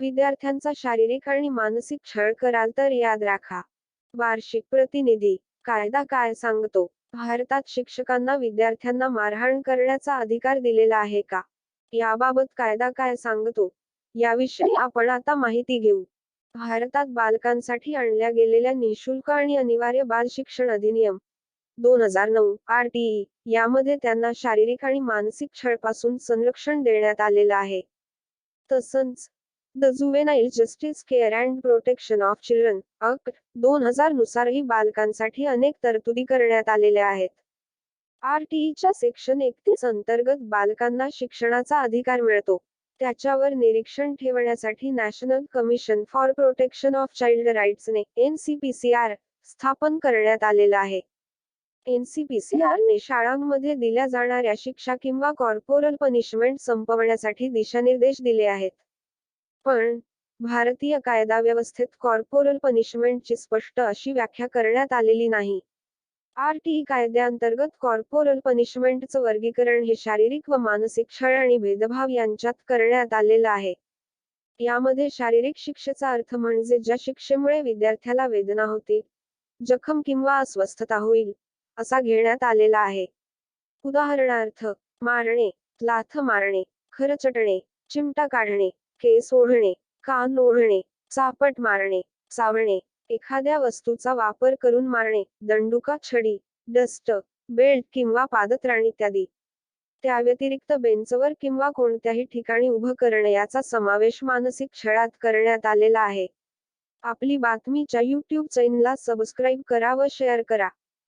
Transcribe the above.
विद्यार्थ्यांचा शारीरिक आणि मानसिक छळ कराल तर याद राखा. वार्षिक प्रतिनिधी कायदा काय सांगतो? भारतात शिक्षकांना विद्यार्थ्यांना मारहाण करण्याचा अधिकार दिलेला आहे का? याबाबत कायदा काय सांगतो? याविषयी आपण आता माहिती घेऊ. भारतात बालकांसाठी आणल्या गेलेल्या निशुल्क आणि अनिवार्य बाल शिक्षण अधिनियम दोन हजार नऊ आर टीई यामध्ये त्यांना शारीरिक आणि मानसिक छळपासून संरक्षण देण्यात आलेलं आहे. तसंच the juvenile justice care and protection of children act दोन हजार नुसारही बालकांसाठी अनेक तरतुदी करण्यात आलेल्या आहेत. आरटीईच्या सेक्शन एकतीस अंतर्गत बालकांना शिक्षणाचा अधिकार मिळतो. त्याच्यावर निरीक्षण ठेवण्यासाठी national commission for protection of child राईट्सने NCPCR स्थापन करण्यात आलेलं आहे. एनसीपीसीआरने शाळांमध्ये दिल्या जाणाऱ्या शिक्षा किंवा कॉर्पोरल पनिशमेंट संपवण्यासाठी दिशानिर्देश दिले आहेत. पण भारतीय कायदा व्यवस्थेत कॉर्पोरल पनिशमेंटची स्पष्ट अशी व्याख्या करण्यात आलेली नाही. आरटीई कायद्याअंतर्गत कॉर्पोरल पनिशमेंटचं वर्गीकरण हे शारीरिक व मानसिक छळ आणि भेदभाव यांच्यात करण्यात आलेलं आहे. यामध्ये शारीरिक शिक्षेचा अर्थ म्हणजे ज्या शिक्षेमुळे विद्यार्थ्याला वेदना होतील जखम किंवा अस्वस्थता होईल असा घेण्यात आलेला आहे. उदाहरणार्थ मारणे लाथ मारणे खरचटणे चिमटा काढणे केस ओढणे कान ओढणे चापट मारणे चावणे एखाद्या वस्तूचा वापर करून मारणे दंडुका छडी डस्ट बेल्ट किंवा पादत्राण इत्यादी. त्या व्यतिरिक्त बेंचवर किंवा कोणत्याही ठिकाणी उभं करणे याचा समावेश मानसिक छळात करण्यात आलेला आहे. आपली बातमीच्या यूट्यूब चॅनलला सबस्क्राईब करा व शेअर करा.